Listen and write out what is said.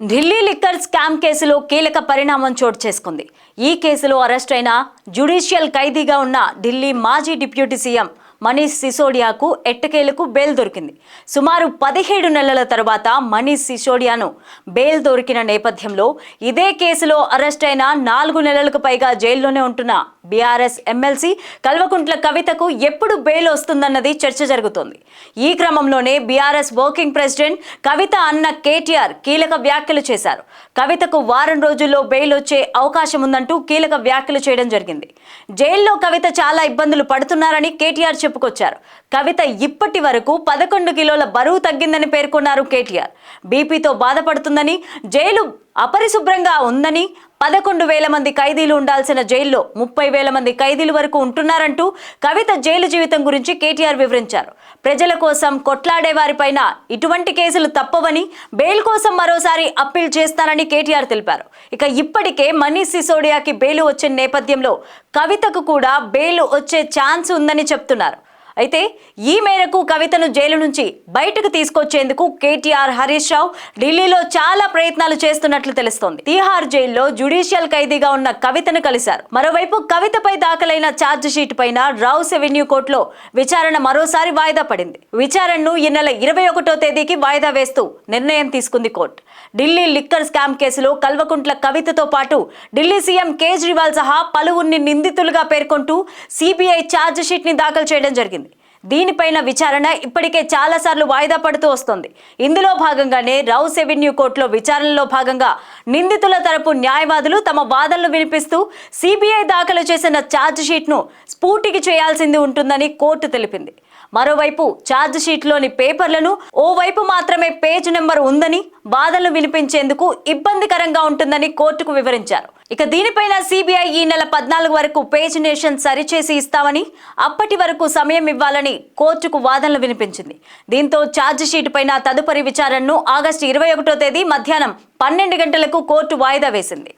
Delhi liquor scam కేసులో కీలక పరిణామం చోటు చేసుకుంది. ఈ కేసులో అరెస్ట్ అయిన జ్యుడిషియల్ ఖైదీగా ఉన్న ఢిల్లీ మాజీ డిప్యూటీ సీఎం మనీష్ సిసోడియాకు ఎట్టకేలకు బెయిల్ దొరికింది. సుమారు పదిహేడు నెలల తర్వాత మనీష్ సిసోడియాను బెయిల్ దొరికిన నేపథ్యంలో ఇదే కేసులో అరెస్ట్ అయిన నాలుగు నెలలకు పైగా జైల్లోనే ఉంటున్న బీఆర్ఎస్ ఎమ్మెల్సీ కల్వకుంట్ల కవితకు ఎప్పుడు బెయిల్ వస్తుందన్నది చర్చ జరుగుతోంది. ఈ క్రమంలోనే బీఆర్ఎస్ వర్కింగ్ ప్రెసిడెంట్ కవిత అన్న కేటీఆర్ కీలక వ్యాఖ్యలు చేశారు. కవితకు వారం రోజుల్లో బెయిల్ వచ్చే అవకాశం ఉందంటూ కీలక వ్యాఖ్యలు చేయడం జరిగింది. జైల్లో కవిత చాలా ఇబ్బందులు పడుతున్నారని కేటీఆర్ చెప్పుకొచ్చారు. కవిత ఇప్పటి వరకు పదకొండు కిలోల బరువు తగ్గిందని పేర్కొన్నారు కేటీఆర్. బీపీతో బాధపడుతుందని జైలు అపరిశుభ్రంగా ఉందని పదకొండు వేల మంది ఖైదీలు ఉండాల్సిన జైల్లో ముప్పై వేల మంది ఖైదీలు వరకు ఉంటున్నారంటూ కవిత జైలు జీవితం గురించి కేటీఆర్ వివరించారు. ప్రజల కోసం కొట్లాడే వారిపైన ఇటువంటి కేసులు తప్పవని బెయిల్ కోసం మరోసారి అప్పీల్ చేస్తానని కేటీఆర్ తెలిపారు. ఇక ఇప్పటికే మనీష్ సిసోడియాకి బెయిల్ వచ్చిన నేపథ్యంలో కవితకు కూడా బెయిల్ వచ్చే ఛాన్స్ ఉందని చెప్తున్నారు. అయితే ఈ మేరకు కవితను జైలు నుంచి బయటకు తీసుకొచ్చేందుకు కేటీఆర్ హరీష్ రావు ఢిల్లీలో చాలా ప్రయత్నాలు చేస్తున్నట్లు తెలుస్తోంది. తీహార్ జైల్లో జుడిషియల్ ఖైదీగా ఉన్న కవితను కలిశారు. మరోవైపు కవితపై దాఖలైన ఛార్జ్ షీట్ పైన రావుస్ ఎవెన్యూ కోర్టులో విచారణ మరోసారి వాయిదా పడింది. విచారణను ఈ నెల ఇరవై ఒకటో తేదీకి వాయిదా వేస్తూ నిర్ణయం తీసుకుంది కోర్టు. ఢిల్లీ లిక్కర్ స్కామ్ కేసులో కల్వకుంట్ల కవితతో పాటు ఢిల్లీ సీఎం కేజ్రీవాల్ సహా పలువురిని నిందితులుగా పేర్కొంటూ సిబిఐ ఛార్జ్ షీట్ని దాఖలు చేయడం జరిగింది. దీనిపైన విచారణ ఇప్పటికే చాలాసార్లు వాయిదా పడుతూ వస్తోంది. ఇందులో భాగంగానే రౌస్ ఎవెన్యూ కోర్టులో విచారణలో భాగంగా నిందితుల తరపు న్యాయవాదులు తమ వాదనలు వినిపిస్తూ సిబిఐ దాఖలు చేసిన ఛార్జ్ షీట్ను స్ఫూర్తికి చేయాల్సింది ఉంటుందని కోర్టు తెలిపింది. మరోవైపు ఛార్జ్ షీట్లోని పేపర్లను ఓవైపు మాత్రమే పేజ్ నెంబర్ ఉందని వాదనలు వినిపించేందుకు ఇబ్బందికరంగా ఉంటుందని కోర్టుకు వివరించారు. ఇక దీనిపైన సిబిఐ ఈ నెల పద్నాలుగు వరకు పేజ్ నేషన్ సరిచేసి ఇస్తామని అప్పటి వరకు సమయం ఇవ్వాలని కోర్టుకు వాదనలు వినిపించింది. దీంతో ఛార్జ్ షీట్ పైన తదుపరి విచారణను ఆగస్టు ఇరవై ఒకటో తేదీ మధ్యాహ్నం పన్నెండు గంటలకు కోర్టు వాయిదా వేసింది.